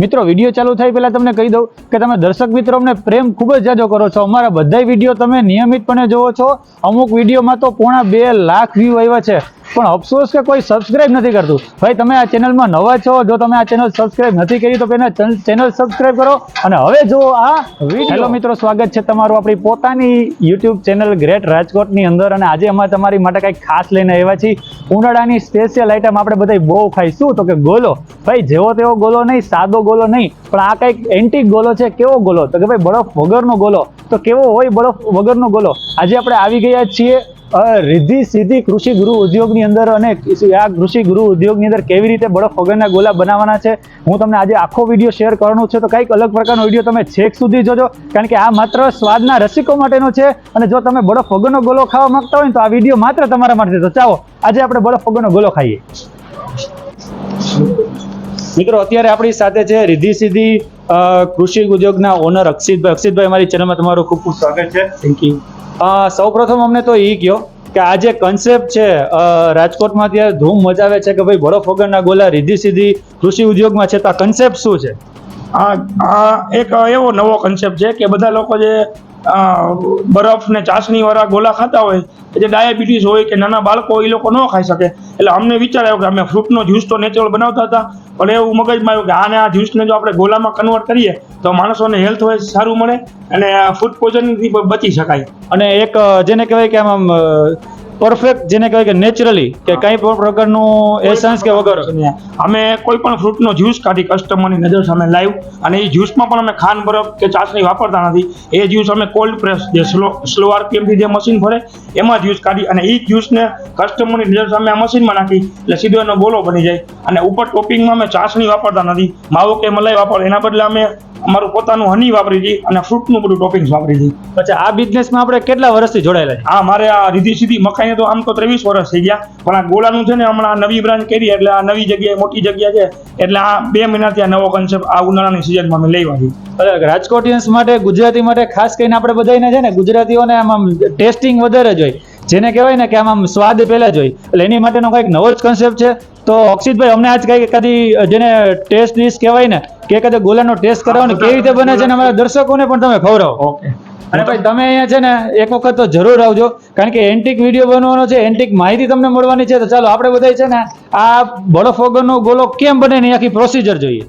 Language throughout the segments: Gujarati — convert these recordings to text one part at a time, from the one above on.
મિત્રો વીડિયો ચાલુ થાય પહેલાં તમને કહી દઉં કે તમે દર્શક મિત્રો અમને પ્રેમ ખૂબ જ જાજો કરો છો. અમારા બધા વીડિયો તમે નિયમિતપણે જોવો છો. અમુક વિડીયોમાં તો પોણા બે લાખ વ્યૂ આવ્યા છે. પણ અફસોસ કે કોઈ સબસ્ક્રાઇબ નથી કરતું? ભાઈ તમે આ ચેનલમાં નવા છો જો તમે આ ચેનલ સબસ્ક્રાઇબ નથી કરી તો પહેલા ચેનલ સબસ્ક્રાઇબ કરો. અને હવે જો આ હેલો મિત્રો સ્વાગત છે તમારું આપણી પોતાની યુટ્યુબ ચેનલ ગ્રેટ રાજકોટની અંદર. અને આજે અમે તમારી માટે કંઈક ખાસ લઈને આવ્યા છીએ. ઉનાળાની સ્પેશિયલ આઈટમ આપણે બધા બહુ ખાઈશું. તો કે ગોલો. ભાઈ જેવો તેવો ગોલો નહીં સાદો ગોલો નહીં. પણ આ કંઈક એન્ટિક ગોલો છે. કેવો ગોલો? તો કે ભાઈ બરફ વગરનો ગોલો. તો કેવો હોય બરફ વગરનો ગોલો? આજે આપણે આવી ગયા છીએ અ, રિદ્ધિ સિદ્ધિ કૃષિ ગૃહ ઉદ્યોગની અંદર અને આ કૃષિ ગૃહ ઉદ્યોગની અંદર કેવી રીતે બરફ વગરના ગોલા બનાવવાના છે હું તમને આજે આખો વીડિયો શેર કરવાનો છે. તો કંઈક અલગ પ્રકારનો વીડિયો તમે છેક સુધી જોજો કારણ કે આ માત્ર સ્વાદના રસિકો માટેનો છે અને જો તમે બરફ વગરનો ગોલો ખાવા માંગતા હોય તો આ વીડિયો માત્ર તમારા માટે તો ચાલો આજે આપણે બરફ વગરનો ગોલો ખાઈએ. મિત્રો અત્યારે આપણી સાથે છે રિદ્ધિ સિદ્ધિ કૃષિ ઉદ્યોગના ઓનર અક્ષિતભાઈ. અક્ષિતભાઈ અમારી ચેનલમાં તમારું ખૂબ ખૂબ સ્વાગત છે. થેન્ક યુ સૌ પ્રથમ અમને તો એ કહો કે આ જે કન્સેપ્ટ છે રાજકોટમાં અત્યારે ધૂમ મચાવે છે કે ભાઈ બરફ વગરના ગોલા રીધી સીધી કૃષિ ઉદ્યોગમાં છે, તો આ કન્સેપ્ટ શું છે? આ આ એક એવો નવો કન્સેપ્ટ છે કે બધા લોકો જે બરફ ને ચાસણી વાળા ગોલા ખાતા હોય જે ડાયાબિટીસ હોય કે નાના બાળકો એ લોકો ન ખાઈ શકે. એટલે અમને વિચાર આવ્યો કે અમે ફ્રૂટનો જ્યુસ તો નેચરલ બનાવતા હતા, પણ એવું મગજમાં આવ્યું કે આને આ જ્યુસને જો આપણે ગોલામાં કન્વર્ટ કરીએ, તો માણસોને હેલ્થ હોય સારું મળે, અને ફૂડ પોઈઝનથી બચી શકાય. અને એક જેને કહેવાય કે આમ પરફેક્ટ જેને કહેવાય કે નેચરલી કે કંઈ પણ પ્રકારનું એસન્સ કે વગર. અમે કોઈ પણ ફ્રૂટનો જ્યુસ કાઢી કસ્ટમરની નજર સામે લાઈવ અને એ જ્યુસમાં પણ અમે ખાંડ બરફ કે ચાસણી વાપરતા નથી. એ જ્યુસ અમે કોલ્ડ પ્રેસ જે સ્લો સ્લો આરપીએમથી જે મશીન ફરે એમાં જ્યુસ કાઢી અને એ જ્યુસને કસ્ટમરની નજર સામે આ મશીનમાં નાખી એટલે સીધો એનો બોલો બની જાય. અને ઉપર ટોપિંગમાં અમે ચાસણી વાપરતા નથી. માવો કે મલાઈ વાપર એના બદલે અમે અમારું પોતાનું હની વાપરી છીએ અને ફ્રૂટનું બધું ટોપિંગ્સ વાપરી છીએ પછી આ બિઝનેસમાં આપણે કેટલા વર્ષથી જોડાયેલા હા મારે આ રીધી સીધી મકાઈને તો આમ તો ત્રેવીસ વર્ષ થઈ ગયા. પણ આ ગોળાનું છે ને હમણાં નવી બ્રાન્ચ કરી એટલે આ નવી જગ્યાએ મોટી જગ્યા છે એટલે આ બે મહિનાથી આ નવો કન્સેપ્ટ આ ઉનાળાની સિઝનમાં અમે લઈ આવી રાજકોટિયન્સ માટે ગુજરાતી માટે ખાસ કરીને આપણે બધાને છે ને ગુજરાતીઓને આમ ટેસ્ટિંગ વધારે જ હોય. જેને કહેવાય ને કે આમ આમ સ્વાદ પહેલા જ હોય. એટલે એની માટેનો કંઈક નવો જ કન્સેપ્ટ છે. તો અક્ષિતભાઈ અમને આજ કઈ કદી જેને ટેસ્ટ ડિશ કહેવાય ને કે કદી ગોલાનો ટેસ્ટ કરાવો ને કેવી રીતે બને છે ને અમારા દર્શકોને પણ તમે ખવડાવો. ઓકે. અને ભાઈ તમે અહીંયા છે ને એક વખત તો જરૂર આવજો કારણ કે એન્ટિક વીડિયો બનવાનો છે એન્ટિક માહિતી તમને મળવાની છે તો ચાલો આપણે બધા છે ને આ બરફ વગરનો ગોલો કેમ બને ને આખી પ્રોસિજર જોઈએ.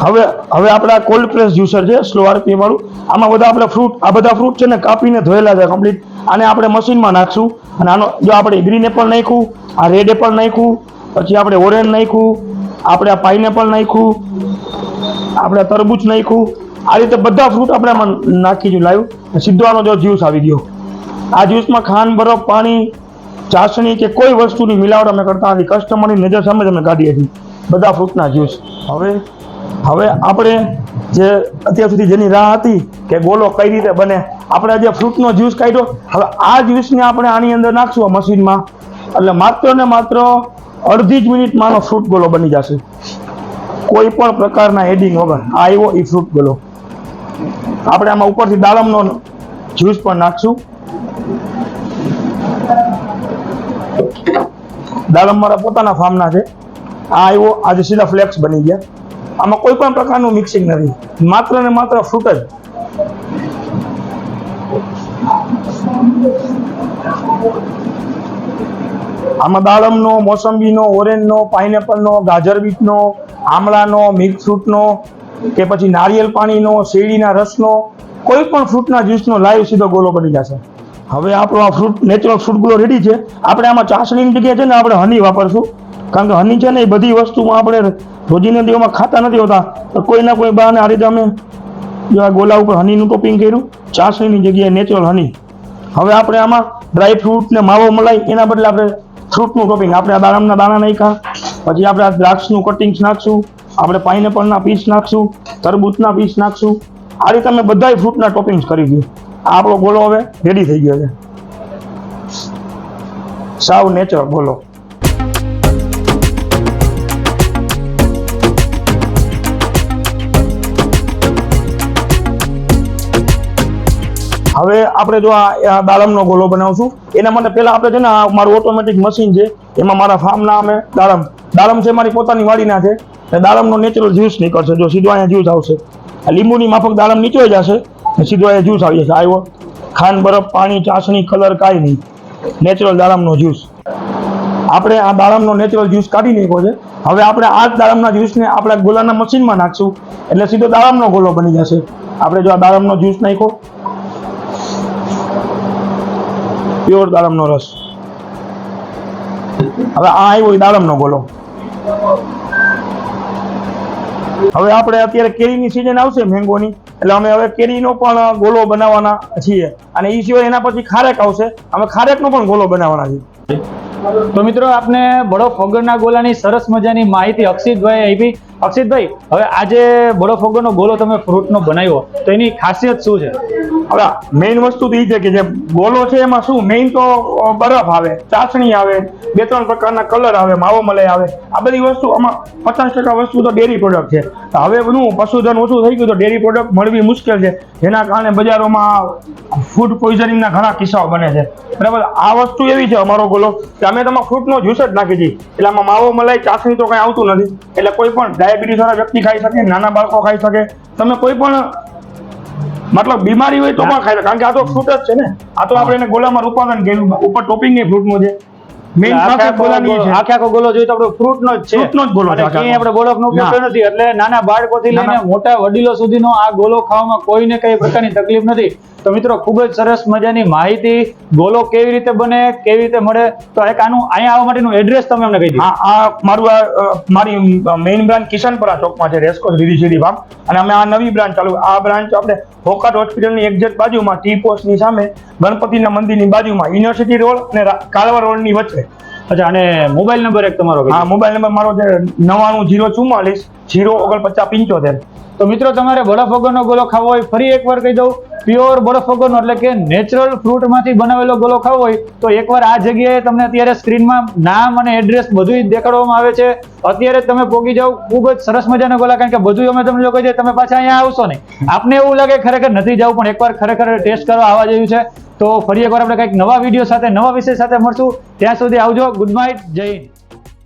હવે હવે આપણા કોલ્ડ પ્રેસ જ્યુસર છે સ્લો આરપીએમ વાળું આમાં બધા આપણે ફ્રૂટ આ બધા ફ્રૂટ છે ને કાપીને ધોયેલા છે કમ્પ્લીટ આને આપણે મશીનમાં નાખશું અને આનો જો આપણે ગ્રીન એપલ નાખ્યું આ રેડ એપલ નાખ્યું પછી આપણે ઓરેન્જ નાખ્યું, આપણે આ પાઇનેપલ નાખ્યું, આપણે તરબૂચ નાખ્યું. આ રીતે બધા ફ્રૂટ આપણે આમાં નાખી લાવ્યું સીધો આનો જો જ્યુસ આવી ગયો. આ જ્યુસમાં ખાંડ, બરફ, પાણી, ચાસણી કે કોઈ વસ્તુની મિલાવટ અમે કરતા નથી. કસ્ટમરની નજર સામે જ અમે કાઢીએ છીએ બધા ફ્રૂટના જ્યુસ હવે હવે આપણે જે અત્યાર સુધી જેની રાહ હતી કે ગોલો કઈ રીતે બને, આપણે જે ફ્રૂટનો જ્યુસ કાઢ્યો. હવે આ જ્યુસને આપણે આની અંદર નાખશું મશીનમાં એટલે માત્ર ને માત્ર અડધી જ મિનિટમાં ફ્રૂટ ગોલો બની જશે. કોઈ પણ પ્રકારના એડિંગ વગર આવ્યો એ ફ્રૂટ ગોલો આપણે આમાં ઉપરથી દાડમનો જ્યુસ પણ નાખશું. દાડમ મારા પોતાના ફાર્મના છે. આ આવ્યો આજે સીધા ફ્લેક્સ બની ગયા. આમાં કોઈ પણ પ્રકારનું મિક્સિંગ નથી. માત્ર ને માત્ર ફ્રૂટ જ. આમાં દાડમનો, મોસંબીનો ઓરેન્જનો પાઇનેપલનો, ગાજર બીટનો, આમળાનો મિલ્ક ફ્રૂટનો, કે પછી નારિયેલ પાણીનો, શેરડીના રસનો, કોઈ પણ ફ્રૂટના જ્યુસનો લાઈવ સીધો ગોલો બની જશે. હવે આપણો આ ફ્રૂટ નેચરલ ફ્રૂટ ગોલો રેડી છે. આપણે આમાં ચાસણીની જગ્યાએ છે ને આપણે હની વાપરશું. કારણ કે હની છે ને એ બધી વસ્તુમાં આપણે રોજીના દિવસમાં ખાતા નથી હોતા. તો કોઈ ના કોઈ બહાને આ રીતે અમે જો આ ગોલા ઉપર હનીનું ટોપિંગ કર્યું, ચાસણીની જગ્યાએ નેચરલ હની હવે આપણે આમાં ડ્રાય ફ્રૂટ ને માવો મલાઈ, એના બદલે આપણે ફ્રૂટનું ટોપિંગ આપણે આ દાડમના દાણા નાખ્યા. પછી આપણે આ દ્રાક્ષનું કટિંગ્સ નાખશું. આપણે પાઇનેપલના પીસ નાખશું. તરબૂચના પીસ નાખશું. આ રીતે અમે બધાય ફ્રૂટના ટોપિંગ્સ કરી દઈએ આ આપણો ગોળો હવે રેડી થઈ ગયો છે. સાવ નેચરલ ગોલો હવે આપણે જો આ દાડમનો ગોલો બનાવશું. એના માટે પહેલા આપણે છે ને, આ મારું ઓટોમેટિક મશીન છે, એમાં મારા ફાર્મના અમે દાડમ દાડમ છે મારી પોતાની વાડીના છે એ દાડમનો નેચરલ જ્યુસ નીકળશે, જો સીધો અહીંયા જ્યુસ આવશે. આ લીંબુની માફક દાડમ નીચે જશે અને સીધો અહીંયા જ્યુસ આવી જશે. આવ્યો ખાંડ, બરફ, પાણી, ચાસણી કલર કાંઈ નહીં. નેચરલ દાડમનો જ્યુસ આપણે આ દાડમનો નેચરલ જ્યુસ કાઢી નાખ્યો છે. હવે આપણે આ જ દાડમના જ્યુસને આપણા ગોલાના મશીનમાં નાખશું. એટલે સીધો દાડમનો ગોલો બની જશે. આપણે જો આ દાડમનો જ્યુસ નાખ્યો પ્યોર દાડમનો રસ. હવે આ આવ્યો એ દાડમનો ગોલો. હવે આપણે અત્યારે કેરીની સિઝન આવશે મેંગોની એટલે અમે હવે કેરીનો પણ ગોલો બનાવવાના છીએ. અને એ સિવાય એના પછી ખારેક આવશે. અમે ખારેકનો પણ ગોલો બનાવવાના છીએ. તો મિત્રો આપને બડો ફગરના ગોલાની સરસ મજાની માહિતી અક્ષિતભાઈ આપી. અક્ષિતભાઈ, હવે આજે બડો ફગરનો ગોલો તમે ફ્રૂટનો બનાવ્યો. તો એની ખાસિયત શું છે? હવે મેઇન વસ્તુ તો એ છે કે જે ગોલો છે એમાં શું? મેઇન તો બરફ આવે, ચાસણી આવે, બે ત્રણ પ્રકારના કલર આવે, માવો મલાઈ આવે. આ બધી વસ્તુ આમાં પચાસ ટકા વસ્તુ તો ડેરી પ્રોડક્ટ છે. હવે શું પશુધન ઓછું થઈ ગયું તો ડેરી પ્રોડક્ટ મળવી મુશ્કેલ છે. જેના કારણે બજારોમાં ફૂડ પોઈઝનિંગના ઘણા કિસ્સાઓ બને છે. બરાબર? આ વસ્તુ એવી છે અમારો ગોલો કે અમે તમારા ફ્રૂટનો જ્યુસ જ નાખી દઈએ એટલે આમાં માવો મલાઈ, ચાસણી તો કાંઈ આવતું નથી. એટલે કોઈ પણ ડાયાબિટીસવાળા વ્યક્તિ ખાઈ શકે, નાના બાળકો ખાઈ શકે. તમે કોઈ પણ મતલબ બીમારી હોય તો પણ ખાઈ કારણ કે આ તો ફ્રૂટ જ છે ને. આ તો આપણે એને ગોલામાં રૂપાંતરણ કર્યું. ઉપર ટોપિંગ એ ફ્રૂટનું છે. મેઇન આખે આખો ગોલો- છે. આખે આખો ગોલો જોઈએ તો આપણો ફ્રૂટનો જ છે. ફ્રૂટનો જ ગોલો છે. આપણે ગોળકનો ઉપયોગ નથી. એટલે નાના બાળકોથી લઈને મોટા વડીલો સુધીનો આ ગોલો ખાવામાં કોઈને કઈ પ્રકારની તકલીફ નથી. તો મિત્રો ખૂબ જ સરસ મજાની માહિતી. ગોલો કેવી રીતે બને કેવી રીતે મળે? તો એક આનું અહીંયા આવવા માટેનું એડ્રેસ તમે અમને કહી દીધું આ આ મારું આ મારી મેઇન બ્રાન્ચ કિશનપરા ચોકમાં છે રેસકોર્સ રીધી સીધી ભાગ અને અમે આ નવી બ્રાન્ચ ચાલુ આ બ્રાન્ચ આપણે હોકાટ હોસ્પિટલની એક્ઝેક્ટ બાજુમાં ટી પોસ્ટની સામે ગણપતિના મંદિરની બાજુમાં યુનિવર્સિટી રોડ અને કાળવા રોડની વચ્ચે. અચ્છા અને મોબાઈલ નંબર એક તમારો હા આ મોબાઈલ નંબર મારો છે નવ્વાણું જીરો ચુમ્માલીસ જીરો ઓગણપચાસ પંચોતેર. તો મિત્રો તમારે બરફ વગરનો ગોલો ખાવો હોય ફરી એકવાર કહી દઉં. પ્યોર બરફ વગરનો એટલે કે નેચરલ ફ્રૂટમાંથી બનાવેલો ગોલો ખાવો હોય, તો એકવાર આ જગ્યાએ તમને અત્યારે સ્ક્રીનમાં નામ અને એડ્રેસ બધું દેખાડવામાં આવે છે. અત્યારે તમે પોગી જાઓ, ખૂબ જ સરસ મજાનો ગોલા, કારણ કે બધું અમે તમને લોકો છે તમે પાછા અહીંયા આવશો નહીં આપને એવું લાગે ખરેખર નથી જવું, પણ એકવાર ખરેખર ટેસ્ટ કરવા આવવા જેવું છે. તો ફરી એકવાર આપણે કંઈક નવા વીડિયો સાથે, નવા વિષય સાથે મળશું. ત્યાં સુધી આવજો. Good night. જય હિન્દ.